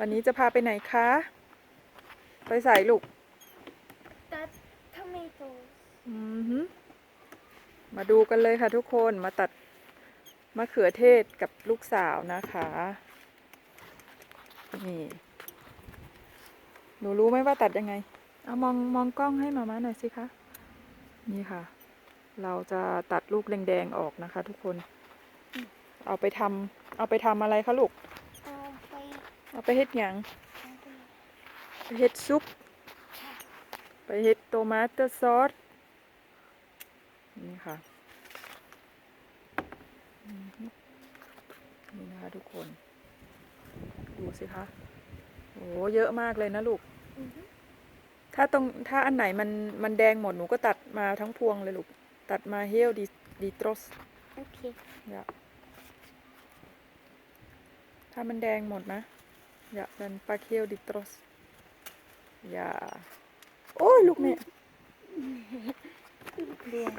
วันนี้จะพาไปไหนคะ ไปใส่ลูก That tomatoes. อือหือมาดูกันเลยค่ะทุกคนมาตัดมะเขือเทศกับลูกสาวนะคะ นี่ หนูรู้ไหมว่าตัดยังไง เอามองมองกล้องให้มาม่าหน่อยสิคะ นี่ค่ะ เราจะตัดลูกแดงๆออกนะคะ ทุกคน เอาไปทำเอาไปทำอะไรคะลูก Um, by เอาไปเฮ็ดหยังไปเฮ็ดซุป ไปเฮ็ดโตมาโตซอส นี่ค่ะอือฮึนี่นะคะทุกคน ดูสิคะ โอ้เยอะมากเลยนะลูก ถ้าตรงถ้าอันไหนมันมันแดงหมดหนูก็ตัดมาทั้งพวงเลยลูก ตัดมาเฮลดีดีตรส okay. อย่าถ้ามันแดงหมดนะ อย่าดันปลาเคียวดิตรสอย่าโอ้ยลูกเนี่ยดวง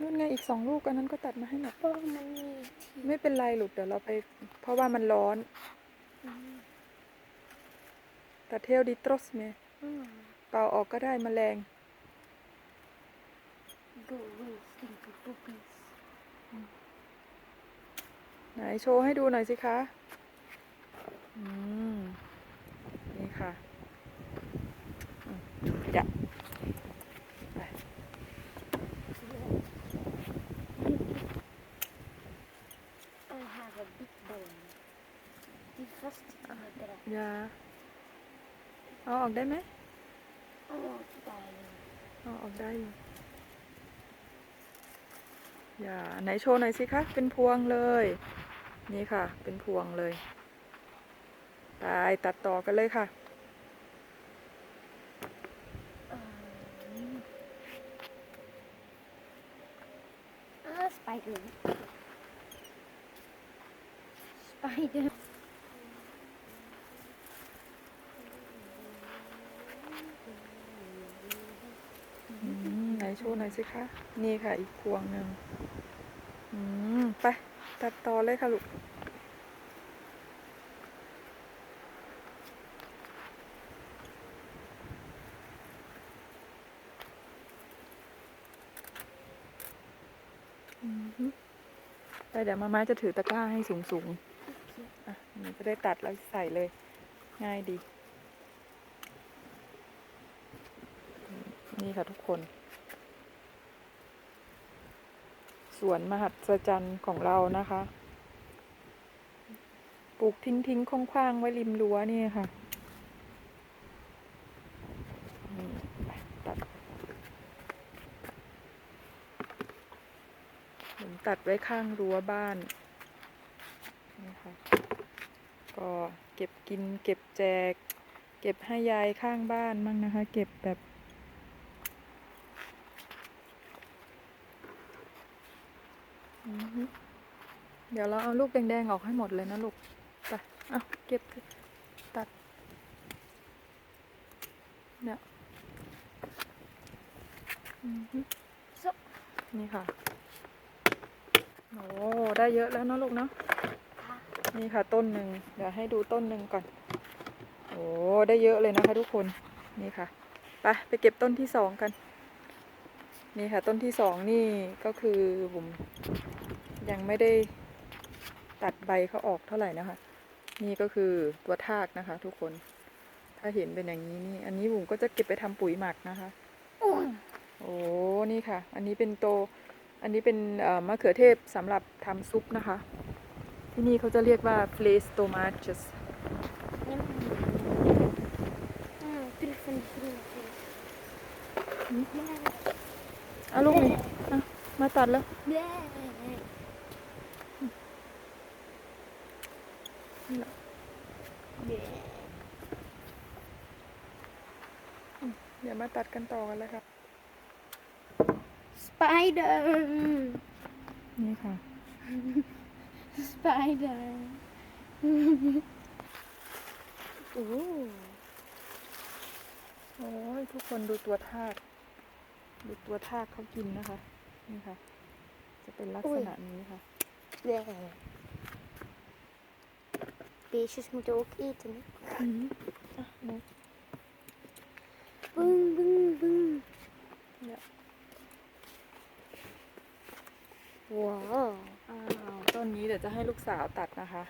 นู่นไงอีกสองลูกอันนั้นก็ตัดมาให้หน่อย Oh, money. ไม่เป็นไรลูกเดี๋ยวเราไป เพราะว่ามันร้อนตัดเทลดิตรสเม Mm. เป่าออกก็ได้แมลง ไหนโชว์ให้ดูหน่อยสิคะอืมนี่ค่ะอืมอย่าไป I have a big bone. The first tomato. อย่าเอาออกได้ไหม Oh, darling. เอาออกได้อยู่อย่าไหนโชว์หน่อยสิคะ เป็นพวงเลย นี่ค่ะ เป็นพวงเลยตายตัดต่อกันเลยค่ะ Um, ah, spider. Spider. อืมไหนโชว์หน่อยสิคะ นี่ค่ะอีกพวงหนึ่งอืม ไป ตัดต่อเลยค่ะลูกอือฮึไปเดี๋ยวมาม้าจะถือตะกร้าให้สูงสูงๆอะหนูจะได้ตัดแล้วใส่เลย ง่ายดี นี่ค่ะทุกคน ส วนมหัศจรรย์ของเรานะคะ ปลูกทิ้งทิ้งๆคว้างๆไว้ริมรั้วนี่ค่ะตัดผมตัดไว้ข้างรั้วบ้านนี่ค่ะก็เก็บกินเก็บแจก เก็บให้ยายข้างบ้านมั่งนะคะ เก็บแบบ อือฮึ เดี๋ยวเราเอาลูกแดงๆออกให้หมดเลยนะลูกไปเอาเก็บสิตัด เนี่ยอือฮึ So, นี่ค่ะ โอ้ได้เยอะแล้วนะลูกเนาะ ah, นี่ค่ะต้นหนึ่งเดี๋ยวให้ดูต้นหนึ่งก่อน โอ้ได้เยอะเลยนะคะทุกคน นี่ค่ะ ไปไปเก็บต้นที่สองกัน นี่ค่ะต้นที่สองนี่ก็คือผมยังไม่ได้ ตัดใบเขาออกเท่าไหร่นะคะ นี่ก็คือตัวทากนะคะ ทุกคน ถ้าเห็นเป็นอย่างนี้นี่ อันนี้ผมก็จะเก็บไปทำปุ๋ยหมักนะคะ โอ้นี่ค่ะ อันนี้เป็นโต อันนี้เป็นมะเขือเทศสำหรับทำซุปนะคะ ที่นี่เขาจะเรียกว่า place tomates mm, mm, different fruit. เอาลูกนี่มาตัดแล้ว Yeah. นี่แหละ Yeah. เดี๋ยวมาตัดกันต่อกันเลยค่ะ Spider. นี่ค่ะ Spider. โอ้โอ้ยทุกคนดูตัวทาก ดูตัวทากเขากินนะคะ นี่ค่ะ จะเป็นลักษณะนี้ค่ะ Yeah. beestjes moeten ook eten. Hè? อืมอะหนู Boem, boem, boem. เนี่ย Wow. อ้าวต้นนี้เดี๋ยวจะให้ลูกสาวตัดนะคะ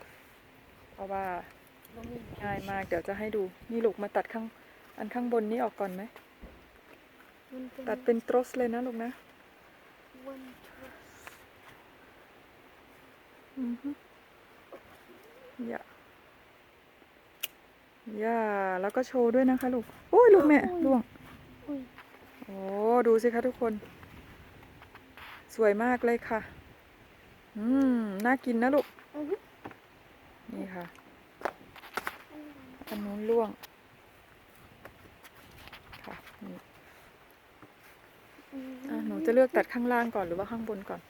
เพราะว่าง่ายมากเดี๋ยวจะให้ดูนี่ลูกมาตัดข้างอันข้างบนนี้ออกก่อนไหมตัดเป็นตรสเลยนะลูกนะ One trust. อือฮึอย่าอย่าแล้วก็โชว์ด้วยนะคะลูกโอ้ยลูกแม่ล่วง Oei. โอ้ดูสิคะทุกคน สวยมากเลยค่ะ อืม น่ากินนะลูก Mhm. นี่ค่ะ อันนู้นล่วง ค่ะนี่อะหนูจะเลือกตัดข้างล่างก่อนหรือว่าข้างบนก่อน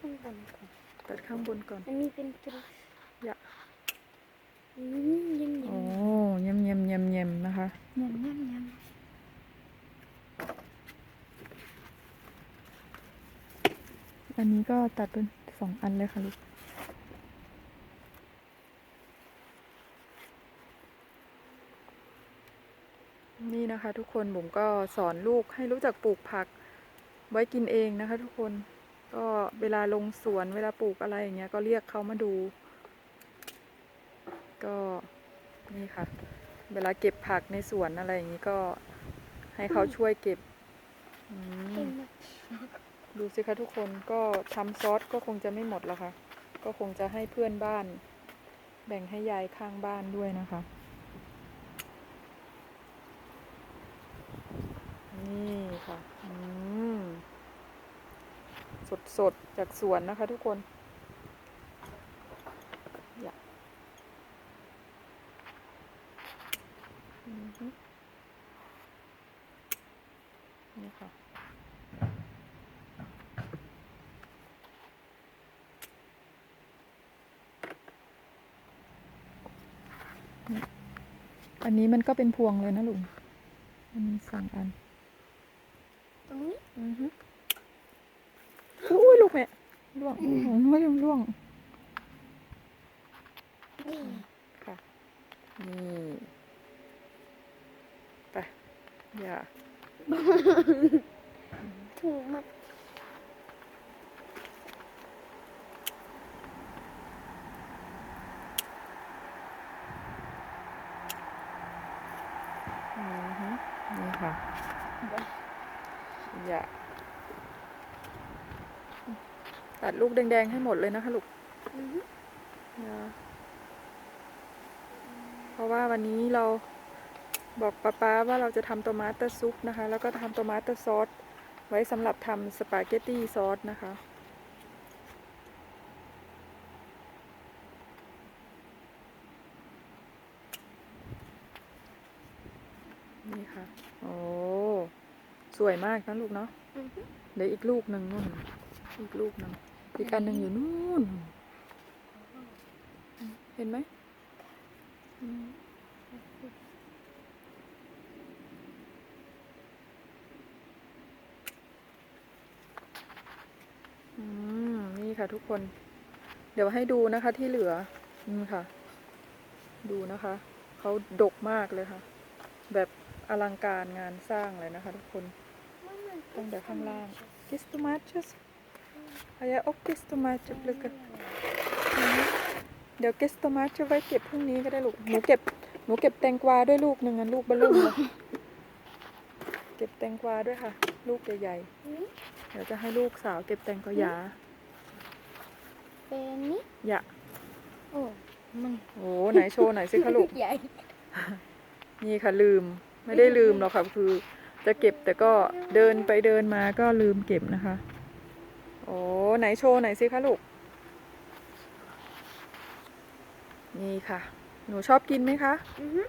Geen bank. ตัดข้างบนก่อน En niet een trust. อย่า Mm, yum, โอ้ yum. เยี่ยมเยี่ยมเยี่ยมเยี่ยมนะคะ Yum, yum, yum. อันนี้ก็ตัดเป็นสองอันเลยค่ะลูกนี่นะคะทุกคนผมก็สอนลูกให้รู้จักปลูกผักไว้กินเองนะคะ ทุกคนก็เวลาลงสวนเวลาปลูกอะไรอย่างเงี้ยก็เรียกเขามาดู ก็นี่ค่ะ เวลาเก็บผักในสวนอะไรอย่างนี้ก็ให้เขาช่วยเก็บอืม Too much. ดูสิคะทุกคนก็ทำซอสก็คงจะไม่หมดแล้วค่ะ ก็คงจะให้เพื่อนบ้าน แบ่งให้ยายข้างบ้านด้วยนะคะ นี่ค่ะ อืม สดสดๆจากสวนนะคะทุกคนอย่าอือฮึนี่ค่ะ อันนี้มันก็เป็นพวงเลยนะลุงอันนี้สองอัน Tong niet? อือฮึอุ้ยลูกแม่ล่วงโอ้โหไม่ยังล่วง Nee. ค่ะ นี่ไปอย่า Too much. อือฮึนี่ ค่ะอย่าตัดลูกแดงๆให้หมดเลยนะคะลูกเพราะว่าวันนี้เราบอกป๊าป้าว่าเราจะทำโตมาเตอร์ซุปนะคะ แล้วก็ทำโตมาเตอร์ซอสไว้สำหรับทำสปาเกตตี้ซอสนะคะ นี่ค่ะ โอ้สวยมากนะลูกเนาะ Mhm. เดี๋ยวอีกลูกหนึ่งนู่น อีกลูกหนึ่งอีกอันหนึ่งอยู่นู่น เห็นไหมอืมอืมนี่ค่ะทุกคน เดี๋ยวให้ดูนะคะที่เหลือนี่ค่ะ ดูนะคะ เขาดกมากเลยค่ะ แบบ อลังการงานสร้างเลยนะคะทุกคน Mama, ตั้งแต่ข้างล่าง Kist tomaatjes. Ga jij ook kist tomaatje plukken? เดี๋ยวเกสโตมาจะไว้เก็บพรุ่งนี้ก็ได้ลูก หนูเก็บ หนูเก็บแตงกวาด้วยลูกหนึ่งอันลูกเบะลุ่มเลยเก็บแตงกวาด้วยค่ะ ลูกใหญ่ Mhm. ๆเดี๋ยวจะให้ลูกสาวเก็บแตงกวาหยา Penny. หยา Oh, man. โอ้ไหนโชว์หน่อยสิคะลูก Jij. นี่ค่ะลืม ไม่ได้ลืมหรอกค่ะ คือจะเก็บแต่ก็เดินไปเดินมาก็ลืมเก็บนะคะ โอ้ไหนโชว์หน่อยสิคะลูก นี่ค่ะ หนูชอบกินไหมคะ Mhm.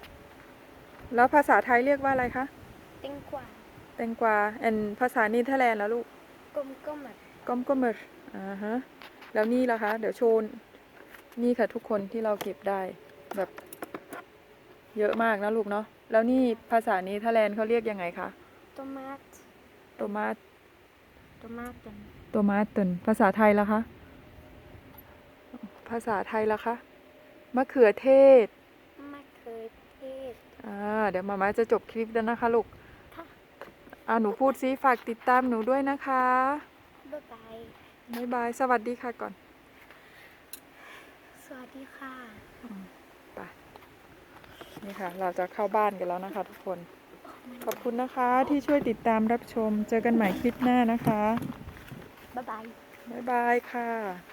แล้วภาษาไทยเรียกว่าอะไรคะ Tenkwa. แตงกวาแอนภาษาเนเธอร์แลนด์แล้วลูก Komkommer. ก้อมก็เมอร์อ่าฮะ แล้วนี่ล่ะคะ เดี๋ยวโชว์นี่ค่ะทุกคนที่เราเก็บได้แบบ เยอะมากนะลูกเนาะ แล้วนี่ภาษาเนเธอร์แลนด์เขาเรียกยังไงคะ Tomaat. โตมาต Tomaten. โตมาตนภาษาไทยล่ะคะ ภาษาไทยล่ะคะ มะเขือเทศ มะเขือเทศ อ่า เดี๋ยวมาม่าจะจบคลิปแล้วนะคะลูกค่ะอ่าหนูพูดซิฝากติดตามหนูด้วยนะคะ บ๊ายบาย บ๊ายบาย สวัสดีค่ะก่อน สวัสดีค่ะไป นี่ค่ะ เราจะเข้าบ้านกันแล้วนะคะทุกคน ขอบคุณนะคะที่ช่วยติดตามรับชม เจอกันใหม่คลิปหน้านะคะ บ๊ายบาย บ๊ายบายค่ะ